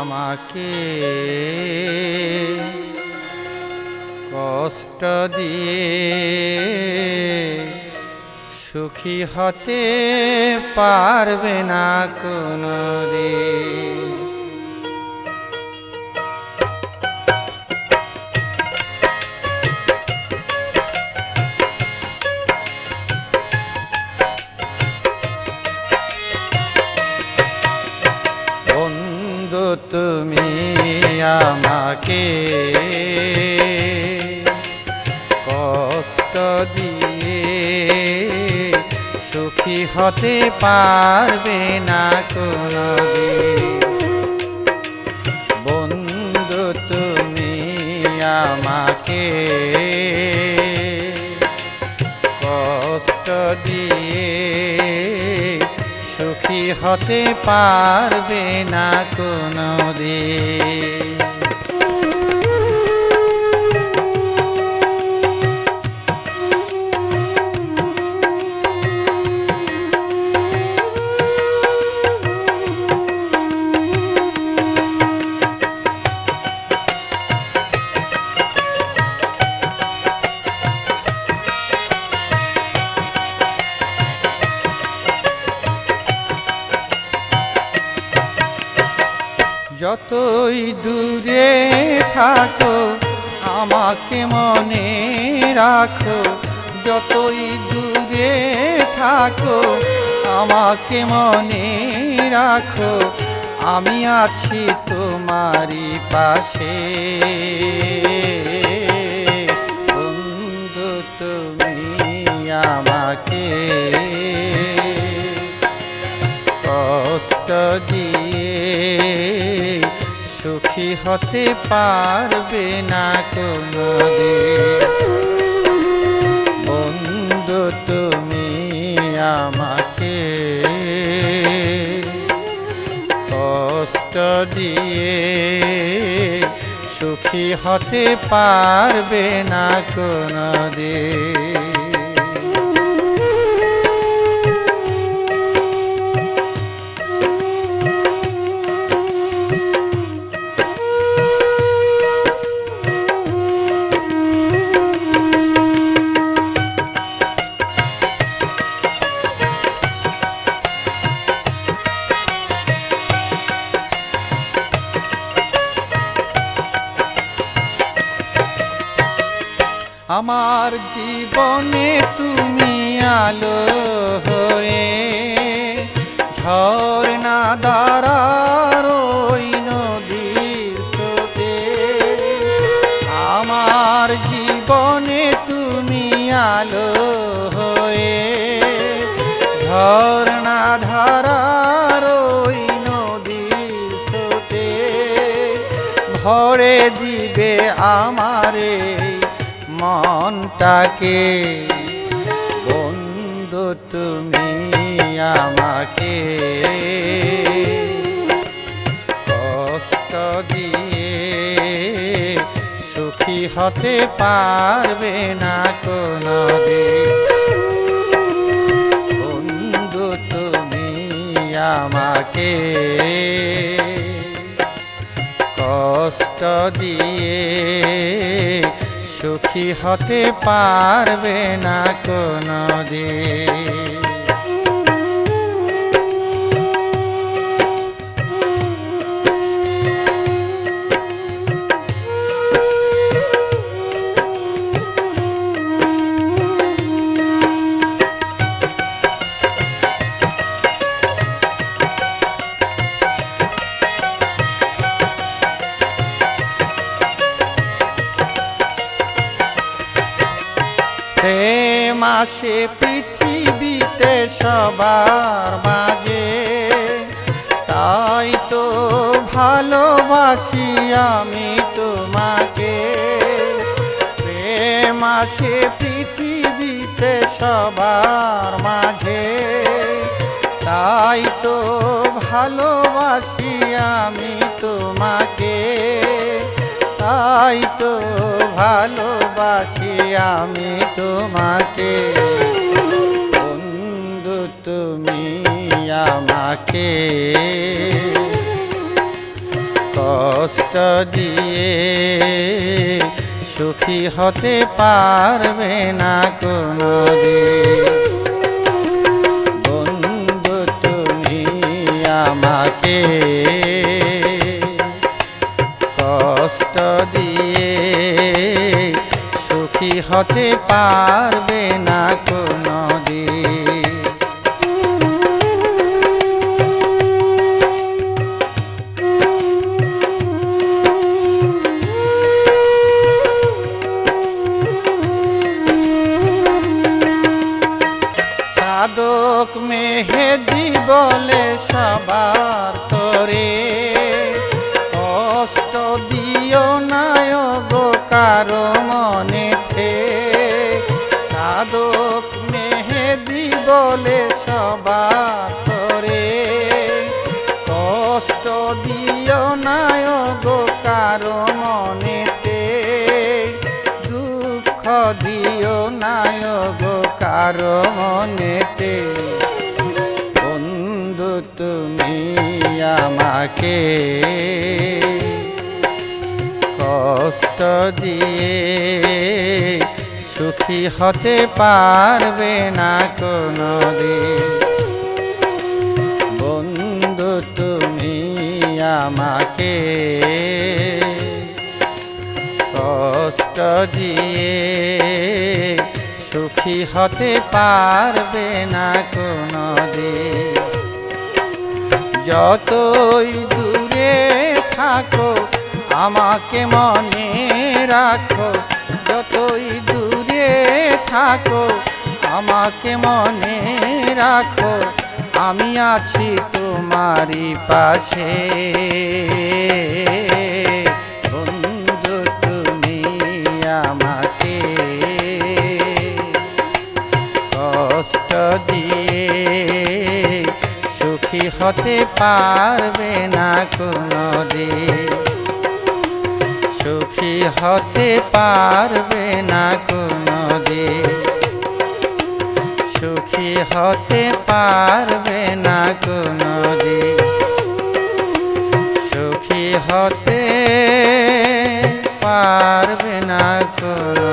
আমাকে কষ্ট দিয়ে সুখী হতে পারবে না কোনো দিন কষ্ট দিয়ে। সুখী হতে পারবে না কোনো বন্ধু তুমি আমাকে কষ্ট দিয়ে সুখী হতে পারবে না কোনো যতই দূরে থাকো, আমাকে মনে রাখো। যতই দূরে থাকো, আমাকে মনে রাখো। আমি আছি তোমারই পাশে। বন্ধু, তুমি আমাকে দিয়ে সুখী হতে পারবে না কোনো। বন্ধু তুমি আমাকে কষ্ট দিয়ে সুখী হতে পারবে না কোনো দিন। আলো হয়ে ঝর্ণা দ্বারার ওই নদীর আমার জীবনে তুমি আলো হয়ে ঝর্ণা ধারার ওই নদীর ভরে দিবে আমারে মনটাকে। তুমি আমাকে কষ্ট দিয়ে সুখী হতে পারবে না কোনো বন্ধু তুমি আমাকে কষ্ট দিয়ে সুখী হতে পারবে না কোনো দিন। পৃথিবীতে সবার মাঝে। তাই তো ভালোবাসি আমি তোমাকে। প্রেম আসে পৃথিবীতে সবার মাঝে। তাই তো ভালোবাসি আমি তোমাকে। তাই তো ভালোবাসি আমি তোমাকে। বন্ধু তুমি আমাকে। কষ্ট দিয়ে সুখী হতে পারবে না কোনো বন্ধু সুখী পারবে না কোনো সাধক মেহেদি বলে সবার তরে। কষ্ট দিও নায় গো কারও বলে সবার তরে কষ্ট দিও নায় গো কারও মনেতে। দুঃখ দিও নায় গো কারও মনেতে। বন্ধু তুমি আমাকে কষ্ট দিয়ে সুখী হতে পারবে না কোনো বন্ধু, তুমি আমাকে কষ্ট দিয়ে সুখী হতে পারবে না কোনো যতই দূরে থাকো, আমাকে মনে রাখো। থাকো, আমাকে মনে রাখো, আমি আছি তোমারই পাশে। বন্ধু, তুমি আমাকে কষ্ট দিয়ে সুখী হতে পারবে না কোনো দিন। সুখী হতে পারবে না কোনো সুখী হতে পারবে না কোনো সুখী হতে পারবে না কোনো